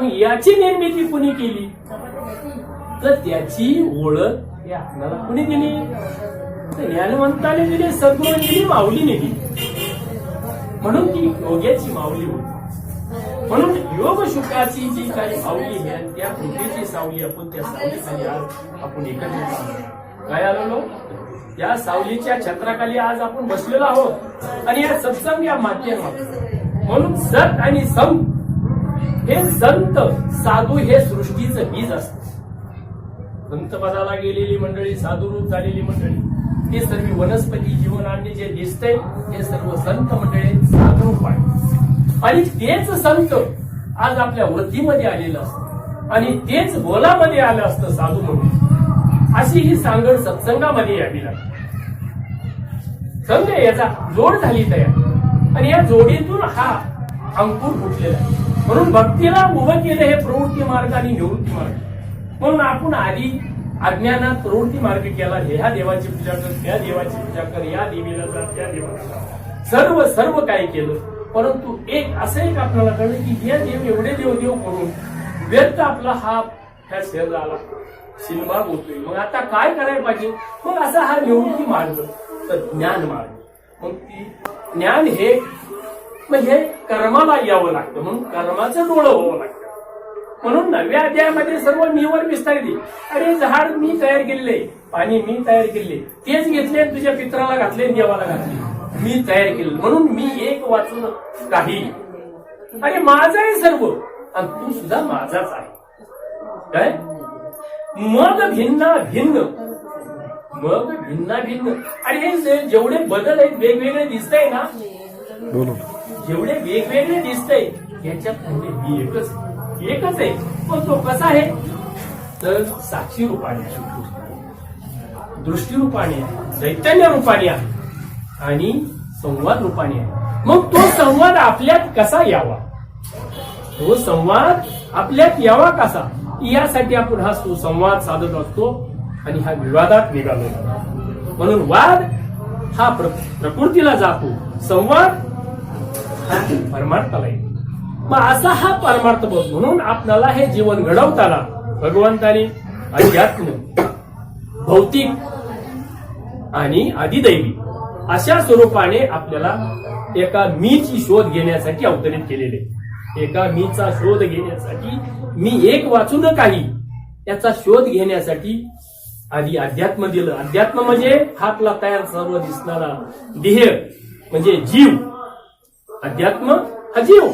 त्याची निर्मिती कुणी केली? तर त्याची ओळख हे आपल्याला कुणी दिली? तर ज्ञानवंताने दिली सद्गुण दिली माऊलीने दिली. म्हणून ती योग्याची माऊली होती. म्हणून योग शुकाची जी काही सावली आहे त्या कृतीची सावली आपण त्या सावलीखाली आज आपण एकत्रित आलो. काय आलेलो या सावलीच्या छत्राखाली आज आपण बसलेलो आहोत. आणि या सत्संग या माध्यमात. म्हणून सत आणि सम हे संत साधू हे सृष्टीचं बीज असत. संतपदाला गेलेली मंडळी साधू रूप झालेली मंडळी हे सर्व वनस्पती जीवनाने जे दिसतंय हे सर्व संत मंडळी साधू रूप आहे आणि तेच संत आज आपल्या वृद्धीमध्ये आलेलं असतं. आणि तेच बोलामध्ये आलं असतं साधू म्हणून. अशी ही सांगड सत्संगामध्ये यावी लागते. समजा याचा जोड झाली तयार. आणि या जोडीतून हा अंकुर फुटलेला आहे. म्हणून भक्तीला उभं केलं हे प्रवृत्ती मार्ग आणि निवृत्ती मार्ग. म्हणून आपण आधी अज्ञानात प्रवृत्ती मार्ग केला. ह्या देवाची पूजा कर त्या देवाची पूजा कर या देवीला जा त्या देवाला सर्व सर्व काय केलं? परंतु एक असं एक आपल्याला कळलं की हे देव एवढे देव देव करून व्यर्थ आपला हा ह्या शरीराला सिनेमा होतोय. मग आता काय करायला पाहिजे? मग असा हा निवृत्ती मार्ग तर ज्ञान मार्ग. मग ती ज्ञान हे मग हे कर्माला यावं लागतं. म्हणून कर्माचं डोळं व्हावं लागतं. म्हणून नव्या अध्यायामध्ये सर्व मीवर विस्तारली अरे झाड मी तयार केलेले पाणी मी तयार केले तेच घेतले तुझ्या पित्राला घातले देवाला घातले. मी तयार केले. म्हणून मी एक वाचून काही. अरे माझं आहे सर्व. आणि तू सुद्धा माझाच आहे. काय? मग भिन्ना भिन्न. मग भिन्ना भिन्न. आणि हे जेवढे बदल आहेत वेगवेगळे दिसतंय ना. जेवढे वेगवेगळे दिसतंय याच्यापुढे मी एकच एकच आहे पण तो कसा आहे? तर साक्षी रूपाने दृष्टी रूपाने चैतन्य रूपाने आहे आणि संवाद रूपाने आहे. मग तो संवाद आपल्यात कसा यावा? तो संवाद आपल्यात यावा कसा? यासाठी आपण हा सुसंवाद साधत असतो आणि हा विवादात निघालो. म्हणून वाद हा प्र- प्रकृतीला जातो. संवाद हा परमार्थाला येतो मग असा हा परमार्थ बोध म्हणून आपल्याला हे जीवन घडवताना भगवंतानी अध्यात्म भौतिक आणि आदिदैवी अशा स्वरूपाने आपल्याला एका मीची शोध घेण्यासाठी अवतरित केलेले. एका मीचा शोध घेण्यासाठी मी एक वाचून काही याचा शोध घेण्यासाठी आधी अध्यात्म दिलं. अध्यात्म म्हणजे हातला आपला तयार सर्व दिसणारा देह म्हणजे जीव. अध्यात्म हा जीव.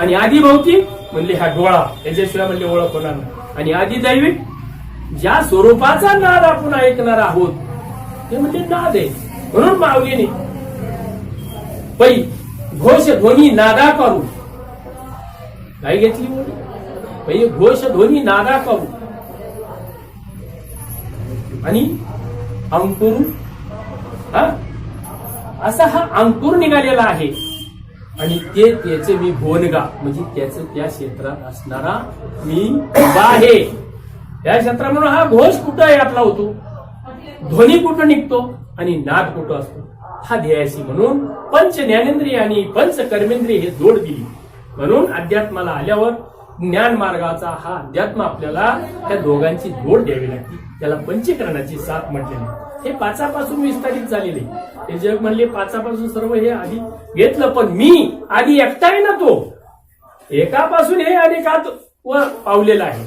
आणि आधी भौतिक म्हणले हा डोळा. याच्याशिवाय म्हणले ओळख होणार नाही. आणि आधी दैविक ज्या स्वरूपाचा नाद आपण ऐकणार आहोत ते म्हणजे नाद आहे. म्हणून माऊलीने पै घोष ध्वनी नादा करू काय घेतली बोली पै घोष ध्वनी नादा करू आणि अंकुर हा? असा हा अंकुर निघालेला आहे. आणि ते त्याचे मी भोनगा म्हणजे त्याचं त्या क्षेत्रात असणारा मी उभा आहे. त्या क्षेत्रामुळे हा घोष कुठं आहे आपला होतो? ध्वनी कुठं निघतो आणि नाद कुठं असतो? हा ध्येयाशी म्हणून पंच ज्ञानेंद्रिय आणि पंच कर्मेंद्रिय हे जोड दिली. म्हणून अध्यात्माला आल्यावर ज्ञान मार्गाचा हा अध्यात्म आपल्याला त्या दोघांची जोड द्यावी लागते. त्याला पंचीकरणाची साथ म्हटलेली हे पाचापासून विस्तारित झालेले हे जग म्हणले पाचापासून सर्व हे आधी घेतलं पण मी आधी एकटा आहे ना तो. एकापासून हे अनेकात व पावलेला आहे.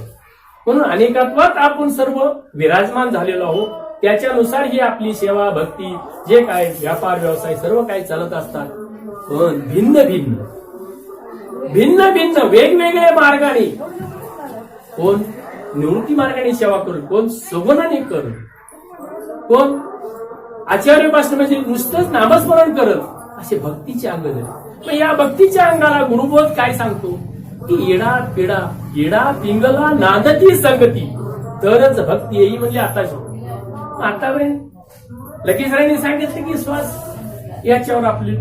म्हणून अनेकत्वात आपण सर्व विराजमान झालेलो आहोत. त्याच्यानुसार ही आपली सेवा भक्ती जे काय व्यापार व्यवसाय सर्व काही चालत असतात. पण भिन्न भिन्न. भिन्न भिन्न वेगवेगळ्या मार्गाने. कोण निवृत्ती मार्गाने सेवा करून कोण सगुणाने करू कोण आचार्य आचार्यपासून म्हणजे नुसतंच नामस्मरण करत असे भक्तीचे अंग झाले मग या भक्तीच्या अंगाला गुरुबोध काय सांगतो? की येडा पिडा येडा पिंगला नादती संगती. तरच भक्ती येई म्हणजे आता आतापर्यंत लगेच सांगितलं की श्वास याच्यावर आपले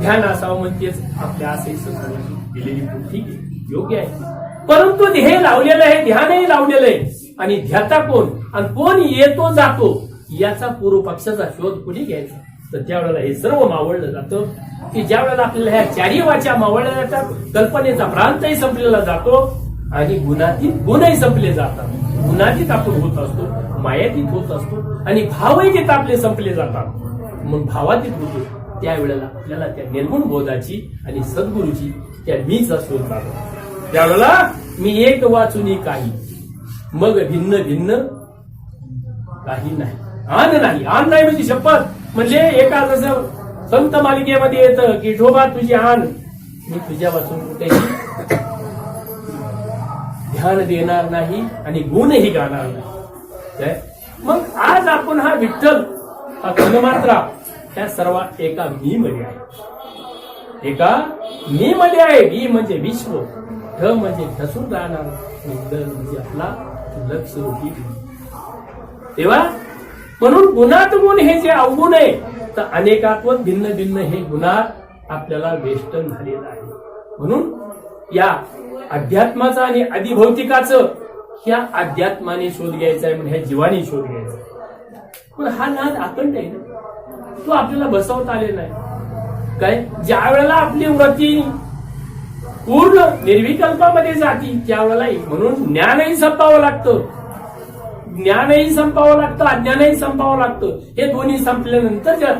ध्यान असावं म्हणजेच आपल्या असे दिलेली बुद्धी योग्य आहे. परंतु ध्येय लावलेलं आहे ध्यानही लावलेलं आहे. आणि ध्याता कोण? आणि कोण येतो जातो याचा पूर्व पक्षाचा शोध कुणी घ्यायचा? तर त्यावेळेला हे सर्व मावळलं जातं की ज्या वेळेला आपल्याला ह्या चारी वाच्या मावळल्या जातात कल्पनेचा प्रांतही संपलेला जातो आणि गुणातीत गुणही संपले जातात. गुणातीत आपण होत असतो मायातीत होत असतो आणि भावही तिथं आपले संपले जातात. मग भावातीत होतो. त्यावेळेला आपल्याला त्या निर्गुण बोधाची आणि सद्गुरूची त्या मीचा शोध त्यावेळेला मी एक वाचून काही मग भिन्न भिन्न काही नाही. आन नाही. आन नाही म्हणजे शपथ. म्हणजे एका जसं संत मालिकेमध्ये येतं की ढोबा तुझी आण मी तुझ्या वाचून कुठेही ध्यान देणार नाही आणि गुणही गाणार नाही. मग आज आपण हा विठ्ठल हा मात्रा त्या सर्व एका मी मध्ये आहे. एका मी मध्ये आहे. वी म्हणजे विश्व. ठ म्हणजे ठसून राहणार. म्हणजे आपला लक्ष रूपी तेव्हा म्हणून गुणात गुण हे जे अवगुण आहे तर अनेकात्व भिन्न भिन्न हे गुणात आपल्याला वेष्टन झालेलं आहे. म्हणून या अध्यात्माचा आणि अधिभौतिकाचं ह्या अध्यात्माने शोध घ्यायचा आहे म्हणजे ह्या जीवाने शोध घ्यायचा पण हा नाद आकंड आहे ना? तो आपल्याला बसवता आलेला नाही. काय? ज्या वेळेला आपली व्रती पूर्ण निर्विकल्पामध्ये जाती त्यावेळेला म्हणून ज्ञानही संपावं लागतं. ज्ञानही संपावं लागतं अज्ञानही संपावं लागतं. हे दोन्ही संपल्यानंतर ज्या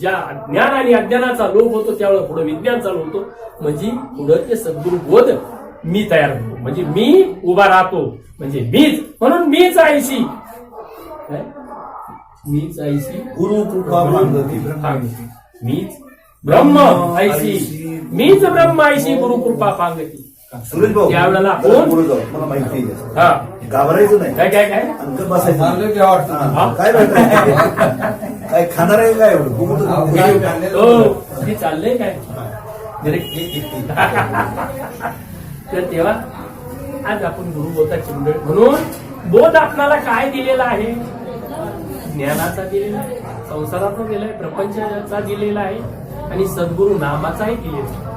ज्या ज्ञान आणि अज्ञानाचा लोप होतो त्यावेळेला पुढे विज्ञान चालू होतो. म्हणजे पुढं ते सद्गुरु बोध मी तयार होतो. म्हणजे मी उभा राहतो. म्हणजे मीच. म्हणून मीच आयशी? मीच आयशी गुरु कृपा मीच ब्रह्म आयशी मीच ब्रह्म आयशी गुरु कृपा पांगती। सुरेश भाऊ त्यावेळेला कोण? पुढे जाऊ मला माहिती आहे. हा. घाबरायचं नाही. काय काय काय? अंक बसायचं वाटतं. हा, काय काय खाणार आहे काय एवढं? हो. ते चाललंय काय? तर तेव्हा आज आपण गुरुबोधाची मंडळी म्हणून बोध आपल्याला काय दिलेला आहे? ज्ञानाचा दिलेला आहे संसाराचा दिलेला आहे प्रपंचाचा दिलेला आहे. आणि सद्गुरु नामाचाही दिलेला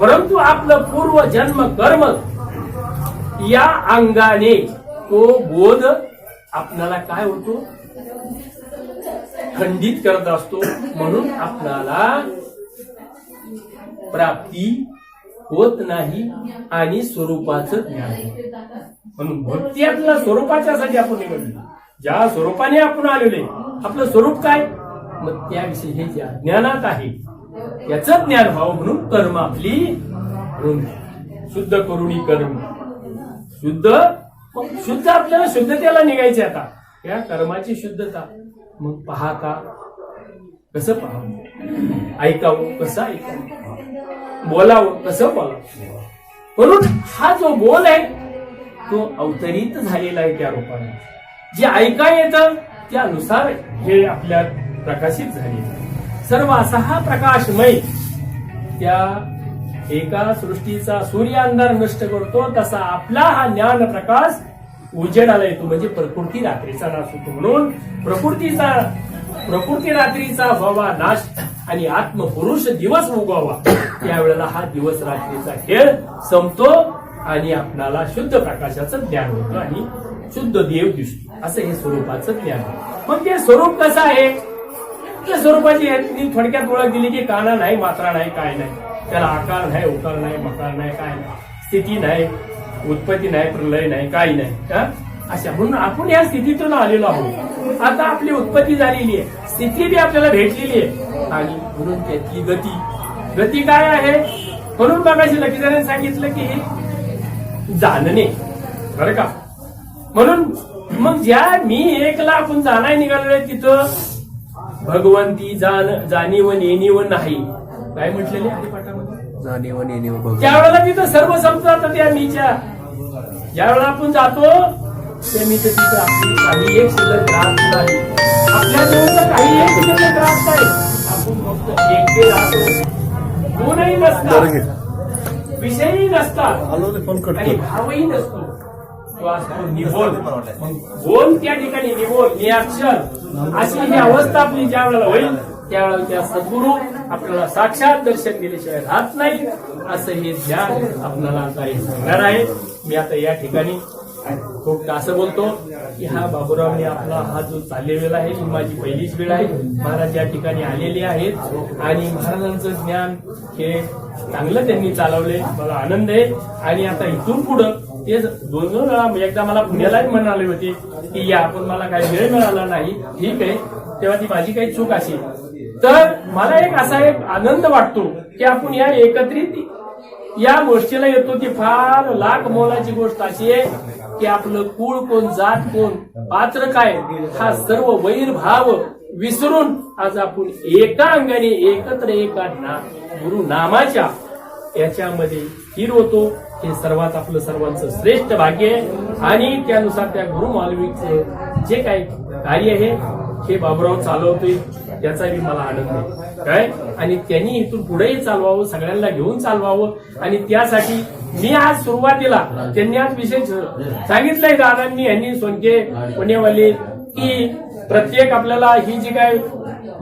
परंतु आपलं पूर्व जन्म कर्म या अंगाने तो बोध आपल्याला काय होतो? खंडित करत असतो. म्हणून आपल्याला प्राप्ती होत नाही आणि स्वरूपाचं ज्ञान म्हणून भक्ती आपल्याला स्वरूपाच्यासाठी आपण निवडली. ज्या स्वरूपाने आपण आलेले आपलं स्वरूप काय? मग त्याविषयी हे ज्ञानात आहे याचं ज्ञान व्हावं म्हणून कर्म आपली शुद्ध करुणी कर्म. शुद्ध शुद्ध आपल्याला शुद्धतेला निघायचे आता. या कर्माची शुद्धता. मग पाहता कसं पाहावं? ऐकावं? कसं ऐकावं? बोलावं? कसं बोलावं? म्हणून हा जो बोल आहे तो अवतरित झालेला आहे त्या रूपाने. जे ऐका येतं त्यानुसार हे आपल्या प्रकाशित झाले सर्व असा हा प्रकाशमय. त्या एका सृष्टीचा सूर्य अंधार नष्ट करतो तसा आपला हा ज्ञान प्रकाश उजेडाला येतो. म्हणजे प्रकृती रात्रीचा नाश होतो म्हणून प्रकृतीचा प्रकृती रात्रीचा व्हावा नाश आणि आत्मपुरुष दिवस उगवावा त्यावेळेला हा दिवस रात्रीचा खेळ संपतो आणि आपणाला शुद्ध प्रकाशाचं ज्ञान होतं आणि शुद्ध देव दिसतो. असं हे स्वरूपाचं ज्ञान मग ते स्वरूप कसं आहे? त्या स्वरूपाची यांनी थोडक्यात ओळख दिली की काना नाही मात्रा नाही काय नाही. त्याला आकार नाही उकार नाही मकार नाही काय नाही. स्थिती नाही उत्पत्ती नाही प्रलय नाही काही नाही. अशा. म्हणून आपण या स्थितीतून आलेलो आहोत. आता आपली उत्पत्ती झालेली आहे. स्थिती बी आपल्याला भेटलेली आहे. आणि म्हणून त्यातली गती. गती काय आहे? म्हणून मगाशी लकीदाराने सांगितलं की हे जाणणे. बरं का? म्हणून मग ज्या मी एकला आपण जाणाय निघालोय तिथं भगवंती जाण जाणीव नेणीव नाही. काय म्हटलेले हरिपाठामध्ये जाणीव नेणीव त्यावेळेला तिथं सर्व संपतात त्या मीच्या. ज्यावेळेला आपण जातो त्या मी तिथं आपली काही एक शिल्लक राहत नाही. आपल्या जवळचं काही एक शिल्लक राहत नाही. आपण फक्त एकटे राहतो. कोणही नसतात. विषयही नसतात. आणि भावही नसतो. निबोल बोल त्या ठिकाणी निबोल निअक्षर अशी ही अवस्था आपली ज्या वेळेला होईल त्यावेळेला त्या सद्गुरू आपल्याला साक्षात दर्शन दिल्याशिवाय राहत नाही असं हे ज्ञान आपल्याला आता हे सांगणार आहे. मी आता या ठिकाणी खूप असं बोलतो की हा बाबूरावने आपला हा जो चाललेला आहे ही माझी पहिलीच वेळ आहे. महाराज या ठिकाणी आलेले आहेत आणि महाराजांचं ज्ञान हे चांगलं त्यांनी चालवले. मला आनंद आहे. आणि आता इथून पुढं ते दोन दोन वेळा एकदा मला पुण्यालाही म्हणाले होते की या पण मला काही वेळ मिळाला नाही. ठीक आहे. तेव्हा ती माझी काही चूक असेल. तर मला एक असा एक आनंद वाटतो की आपण या एकत्रित या गोष्टीला येतो ती फार लाख मोलाची गोष्ट अशी आहे की आपलं कुळ कोण जात कोण पात्र काय हा सर्व वैरभाव विसरून आज आपण एका अंगाने एकत्र एका ना गुरु नामाच्या याच्यामध्ये स्थिर होतो. हे सर्वात आपलं सर्वांचं श्रेष्ठ भाग्य आहे. आणि त्यानुसार त्या गुरु मालवीचे जे काही कार्य आहे हे बाबुराव चालवतोय त्याचाही मला आनंद आहे. काय? आणि त्यांनी इथून पुढेही चालवावं सगळ्यांना घेऊन चालवावं. आणि त्यासाठी मी आज सुरुवातीला त्यांनी आज विशेष सांगितलंय दादांनी यांनी सोनके पुणेवाले की प्रत्येक आपल्याला ही जी काय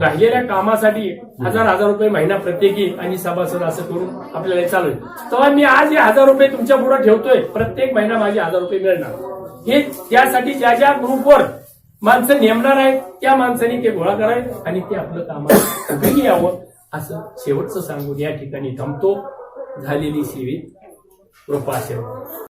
राहिलेल्या कामासाठी हजार हजार रुपये महिना प्रत्येकी आणि सभासद असं करून आपल्याला चालू आहे. तेव्हा मी आज हे हजार रुपये तुमच्यापुढे ठेवतोय. प्रत्येक महिना माझे हजार रुपये मिळणार. हे त्यासाठी ज्या ज्या ग्रुपवर माणसं नेमणार आहेत त्या माणसांनी ते गोळा करायचं आणि ते आपलं कामाला उपयोगी यावं असं शेवटचं सांगून या ठिकाणी थांबतो. झालेली सेवेत कृपा सेवा